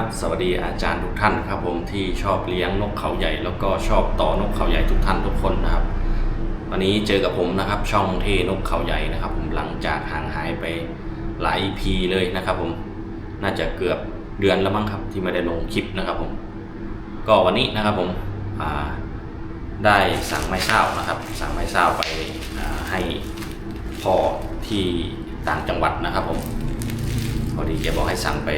ับสวัสดีอาจารย์ทุกท่านครับผมที่ชอบเลี้ยงนกเขาใหญ่ แล้วก็ชอบต่อนกเขาใหญ่ทุกท่านทุกคนนะครับ วันนี้เจอกับผมนะครับ ช่องเทนกเขาใหญ่นะครับ ผมหลังจากห่างหายไปหลาย EP เลยนะครับ ผมน่าจะเกือบเดือนแล้วมั้งครับ ที่ไม่ได้ลงคลิปนะครับ ผม ก็วันนี้นะครับผมได้สั่งไม้เศร้านะครับ สั่งไม้เศร้าไปให้พ่อที่ต่างจังหวัดนะครับ ผมพอดีแกบอกให้สั่งไป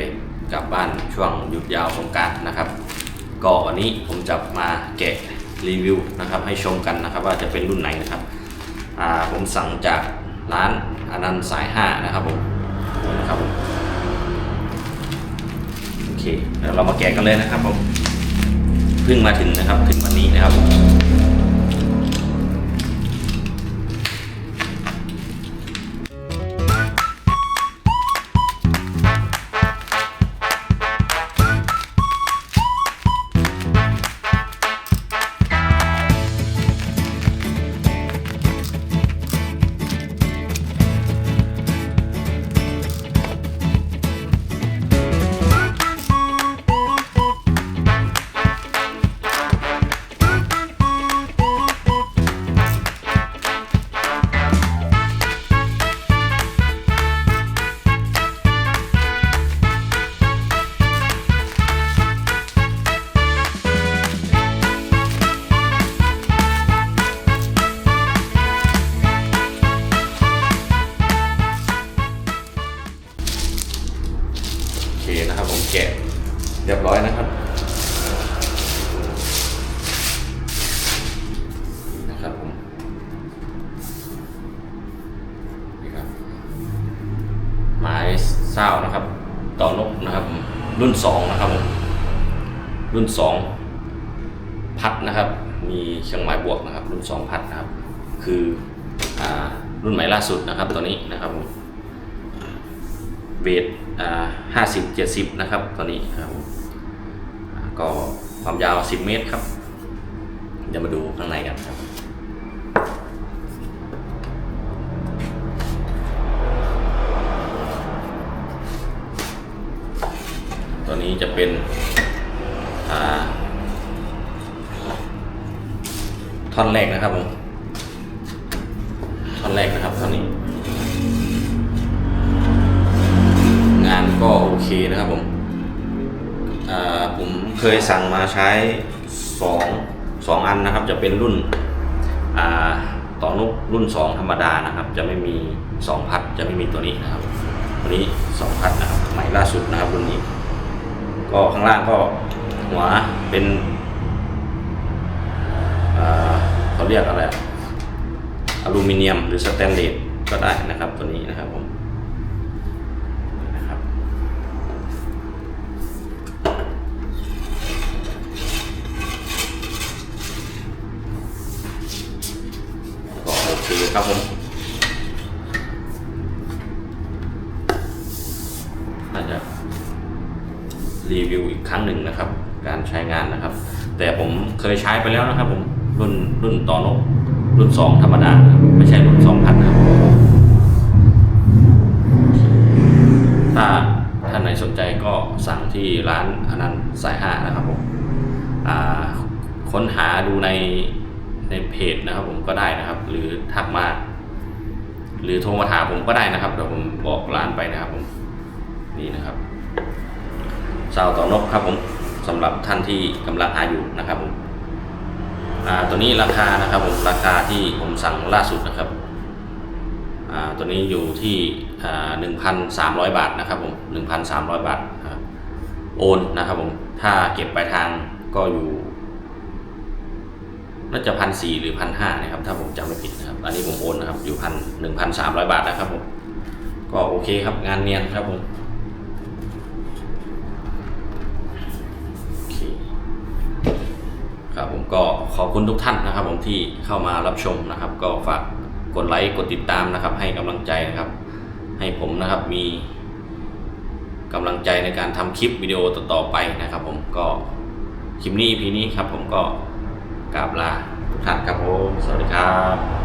กลับบ้านช่วงหยุดยาวสงการนะครับ ก็วันนี้ผมจะมาแกะรีวิวนะครับให้ชมกันนะครับว่าจะเป็นรุ่นไหนนะครับผมสั่งจากร้านอนันต์สาย 5 นะครับผมนะครับผมโอเคเดี๋ยวเรามาแกะกันเลยนะครับผมเพิ่งมาถึงนะครับถึงวันนี้นะครับ รียบร้อยนะครับนะครับผมนี่ครับหมายเศร้านะครับ ต่อนกนะครับผมรุ่นสองนะครับผมรุ่นสองพัดนะครับ มีเครื่องหมายบวกนะครับ รุ่นสองพัดนะครับ คืออ่ารุ่นใหม่ล่าสุดนะครับตัวนี้นะครับผมเวทห้าสิบเจ็ดสิบนะครับตอนนี้ครับ ก็ความยาวสิบเมตรครับ เดี๋ยวมาดูข้างในกันครับ ตัวนี้จะเป็นอ่าท่อนแรกนะครับผมท่อนแรกนะครับท่อนนี้ งานก็โอเคนะครับผมอ่าผม เคยสั่งมาใช้สองสองอันนะครับ จะเป็นรุ่นต่อนุกรุ่นสองธรรมดานะครับ จะไม่มีสองพัดจะไม่มีตัวนี้นะครับ ตัวนี้สองพัดนะครับใหม่ล่าสุดนะครับรุ่นนี้ ก็ข้างล่างก็หัวเป็นเขาเรียกอะไรอะอลูมิเนียมหรือสแตนเลสก็ได้นะครับตัวนี้นะครับผม นะครับก็โอเคครับผมน่าจะ รีวิวอีกครั้งหนึ่งนะครับ การใช้งานนะครับ แต่ผมเคยใช้ไปแล้วนะครับ ผมรุ่นรุ่นต่อนกรุ่นสองธรรมดาไม่ใช่รุ่นสองพันนะครับถ้าท่านไหนสนใจก็สั่งที่ร้านอนันต์สายห้านะครับผมค้นหาดูในในเพจนะครับ ผมก็ได้นะครับ หรือทักมา หรือโทรมาถามผมก็ได้นะครับเดี๋ยวผมบอกร้านไปนะครับผมนี่นะครับ สาวต่อนกครับผมสำหรับท่านที่กำลังหาอยู่นะครับผมอ่าตัวนี้ราคานะครับผมราคาที่ผมสั่งล่าสุดนะครับอ่าตัวนี้อยู่ที่หนึ่งพันสามร้อยบาทนะครับผมหนึ่งพันสามร้อยบาทโอนนะครับผมถ้าเก็บปลายทางก็อยู่น่าจะพันสี่หรือพันห้านะครับถ้าผมจำไม่ผิดนะครับ อันนี้ผมโอนนะครับอยู่พันหนึ่งพันสามร้อยบาทนะครับผมก็โอเคครับงานเนียนครับผมโอเค ครับผมก็ขอบคุณทุกท่านนะครับ ผมที่เข้ามารับชมนะครับ ก็ฝากกดไลค์กดติดตามนะครับ ให้กำลังใจนะครับ ให้ผมนะครับมีกำลังใจในการทำคลิปวิดีโอต่อๆไปนะครับ ผมก็คลิปนี้พีนี้ครับ ผมก็กราบลาทุกท่านครับผมสวัสดีครับ